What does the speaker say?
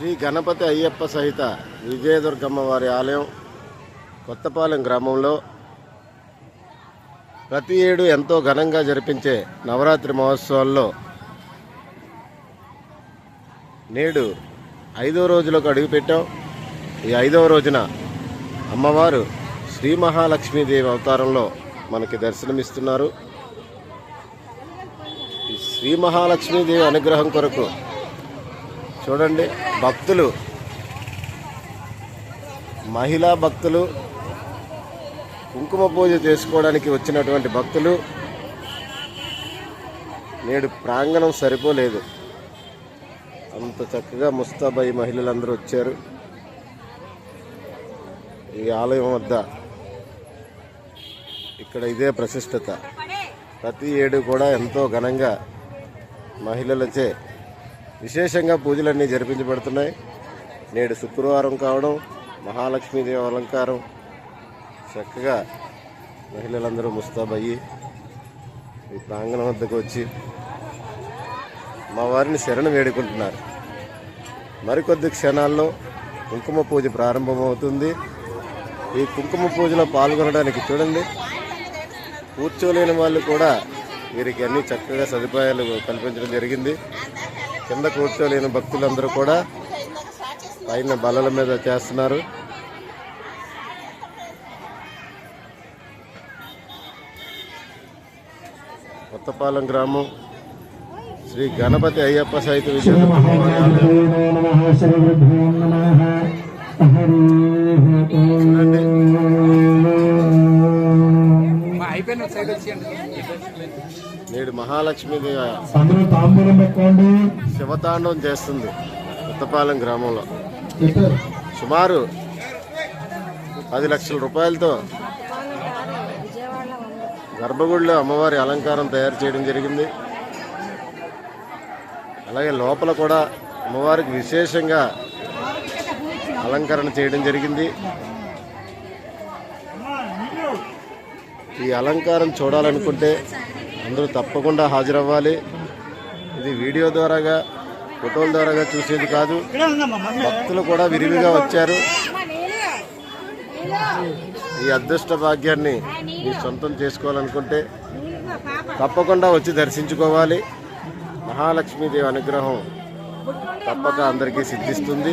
శ్రీ గణపతి అయ్యప్ప సహిత విజయదుర్గమ్మ వారి ఆలయం కొత్తపాలెం గ్రామంలో ప్రతి ఏడు ఎంతో ఘనంగా జరిపించే నవరాత్రి మహోత్సవాల్లో నేడు ఐదో రోజులకు అడుగుపెట్టాం. ఈ ఐదవ రోజున అమ్మవారు శ్రీ మహాలక్ష్మీదేవి అవతారంలో మనకి దర్శనమిస్తున్నారు. శ్రీ మహాలక్ష్మీదేవి అనుగ్రహం కొరకు చూడండి భక్తులు. మహిళా భక్తులు కుంకుమ పూజ చేసుకోవడానికి వచ్చినటువంటి భక్తులు. నేడు ప్రాంగణం సరిపోలేదు. అంత చక్కగా ముస్తాబాయి మహిళలందరూ వచ్చారు. ఈ ఆలయం వద్ద ఇక్కడ ఇదే ప్రశిష్టత ప్రతి ఏడు కూడా ఎంతో ఘనంగా మహిళలచే విశేషంగా పూజలన్నీ జరిపించబడుతున్నాయి. నేడు శుక్రవారం కావడం మహాలక్ష్మీదేవి అలంకారం. చక్కగా మహిళలందరూ ముస్తాబయ్యి ఈ ప్రాంగణం వద్దకు వచ్చి మా వారిని శరణు వేడుకుంటున్నారు. మరికొద్ది క్షణాల్లో కుంకుమ పూజ ప్రారంభమవుతుంది. ఈ కుంకుమ పూజలో పాల్గొనడానికి చూడండి. కూర్చోలేని వాళ్ళు కూడా వీరికి అన్ని చక్కగా సదుపాయాలు కల్పించడం జరిగింది. కింద కూర్చోలేని భక్తులందరూ కూడా పైన బల్లల మీద చేస్తున్నారు. కొత్తపాలెం గ్రామం శ్రీ గణపతి అయ్యప్ప సహిత విజయ నేడు మహాలక్ష్మీదేవి శివతాండవం చేస్తుంది కొత్తపాలెం గ్రామంలో. సుమారు పది లక్షల రూపాయలతో గర్భగుడిలో అమ్మవారి అలంకారం తయారు చేయడం జరిగింది. అలాగే లోపల కూడా అమ్మవారికి విశేషంగా అలంకరణ చేయడం జరిగింది. ఈ అలంకారం చూడాలనుకుంటే అందరూ తప్పకుండా హాజరవ్వాలి. ఇది వీడియో ద్వారాగా ఫోటోల ద్వారాగా చూసేది కాదు. భక్తులు కూడా విరివిగా వచ్చారు. ఈ అదృష్ట భాగ్యాన్ని మీ సొంతం చేసుకోవాలనుకుంటే తప్పకుండా వచ్చి దర్శించుకోవాలి. మహాలక్ష్మీదేవి అనుగ్రహం తప్పక అందరికీ సిద్ధిస్తుంది.